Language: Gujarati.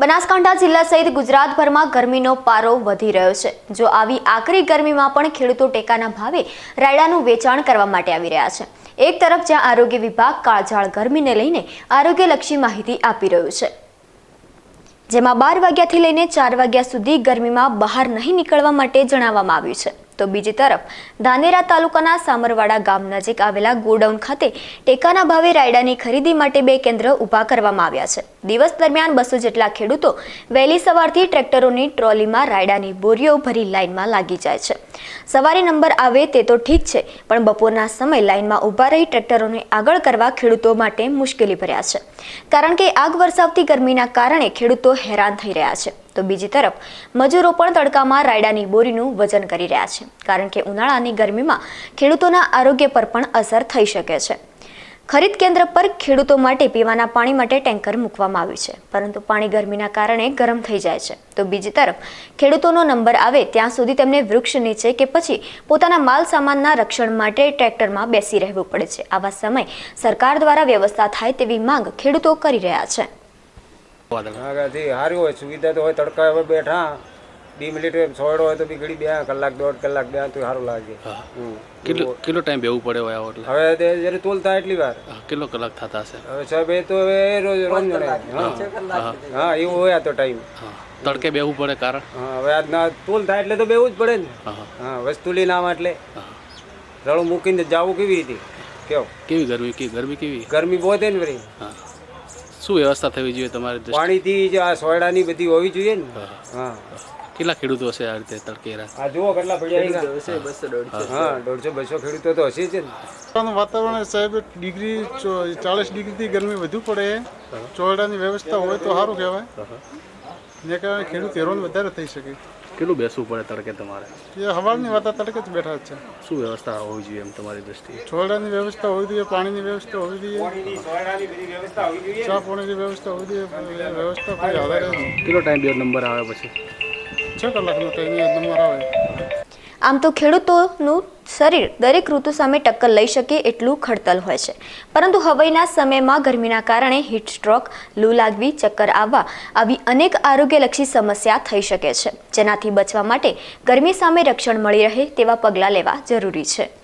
બનાસકાંઠા જિલ્લા સહિત ગુજરાતભરમાં ગરમીનો પારો વધી રહ્યો છે. જો આવી આકરી ગરમીમાં પણ ખેડૂતો ટેકાના ભાવે રાયડાનું વેચાણ કરવા માટે આવી રહ્યા છે. એક તરફ જ્યાં આરોગ્ય વિભાગ કાળઝાળ ગરમીને લઈને આરોગ્યલક્ષી માહિતી આપી રહ્યું છે. જેમાં બાર વાગ્યાથી લઈને ચાર વાગ્યા સુધી ગરમીમાં બહાર નહીં નીકળવા માટે જણાવવામાં આવ્યું છે. તો બીજી તરફ, ધાનેરા તાલુકાના સામરવાડા ગામ નજીક આવેલા ગોડાઉન ખાતે ટેકાના ભાવે રાયડાની ખરીદી માટે બે કેન્દ્ર ઊભા કરવામાં આવ્યા છે. દિવસ દરમિયાન બસો જેટલા ખેડૂતો વહેલી સવારથી ટ્રેક્ટરોની ટ્રોલીમાં રાયડાની બોરીઓ ભરી લાઇનમાં લાગી જાય છે. સવારે નંબર આવે તે તો ઠીક છે, પણ બપોરના સમય લાઇનમાં ઊભા રહી ટ્રેક્ટરોને આગળ કરવા ખેડૂતો માટે મુશ્કેલી ભર્યા છે. કારણ કે આગ વરસાવતી ગરમીના કારણે ખેડૂતો હેરાન થઈ રહ્યા છે. તો બીજી તરફ, મજૂરો પણ તડકામાં રાયડાની બોરીનું વજન કરી રહ્યા છે. કારણ કે ઉનાળાની ગરમીમાં ખેડૂતોના આરોગ્ય પર પણ અસર થઈ શકે છે. ખરીદ કેન્દ્ર પર ખેડૂતો માટે પીવાના પાણી માટે ટેન્કર મૂકવામાં આવ્યું છે. પરંતુ પાણી ગરમીના કારણે ગરમ થઈ જાય છે. તો બીજી તરફ, ખેડૂતોનો નંબર આવે ત્યાં સુધી તેમને વૃક્ષ નીચે કે પછી પોતાના માલ સામાનના રક્ષણ માટે ટ્રેક્ટરમાં બેસી રહેવું પડે છે. આવા સમય સરકાર દ્વારા વ્યવસ્થા થાય તેવી માંગ ખેડૂતો કરી રહ્યા છે. બી મિનિટ સોયડો હોય તો બી ઘડી બે કલાક દોઢ કલાક બે તો સારું લાગે. કેટલો કેટલો ટાઈમ બેવું પડે હોય એટલે? હવે જ્યારે તોલ થાય એટલી વાર. કેટલો કલાક થતા હશે? હવે સાહેબ એ તો હવે રોજ રોજ. હા. હા. એવું હોય આ તો ટાઈમ તડકે બેવું પડે કારણ? હા હવે આજના તોલ થાય એટલે તો બેવું જ પડે ને. હા વસ્તુ લઈને આવા એટલે. રળું મૂકીને જવું કેવી રીતે? કેવો? કેવી ગરમી? કેવી ગરમી કેવી? ગરમી બહુ થાય ને વળી. હા. શું વ્યવસ્થા થવી જોઈએ તમારે? પાણીથી જ આ સોયડાની બધી હોવી જોઈએ ને. હા. કેટલા ખેડૂતો હશે આ રીતે તડકેરા? આ જુઓ કેટલા પડ્યા હા દોઢસો બસો ખેડૂતો તો હશે જ ને. વાતાવરણ સાહેબ ડિગ્રી ચાલીસ ડિગ્રીથી ગરમી વધુ પડે. ચોરડાની વ્યવસ્થા હોય તો સારું કહેવાય. ને કારણે ખેડૂત હેરાન વધારે થઈ શકે. કેટલું બેસવું પડે તડકે તમારે? એ હવાની વાત તડકે જ બેઠા છે. શું વ્યવસ્થા હોવી જોઈએ એમ તમારી દ્રષ્ટિએ? ચોરડાની વ્યવસ્થા હોવી જોઈએ પાણીની વ્યવસ્થા હોવી જોઈએ. સોયડાની બધી વ્યવસ્થા હોવી જોઈએ. ચા પાણીની વ્યવસ્થા હોવી જોઈએ. વ્યવસ્થા કોઈ આધારે કેટલો ટાઈમ બે નંબર આવે પછી? આમ તો ખેડૂતોનું શરીર દરેક ઋતુ સામે ટક્કર લઈ શકે એટલું ખડતલ હોય છે. પરંતુ હવાઈના સમયમાં ગરમીના કારણે હીટ સ્ટ્રોક લૂ લાગવી, ચક્કર આવવા આવી અનેક આરોગ્યલક્ષી સમસ્યા થઈ શકે છે. જેનાથી બચવા માટે ગરમી સામે રક્ષણ મળી રહે તેવા પગલાં લેવા જરૂરી છે.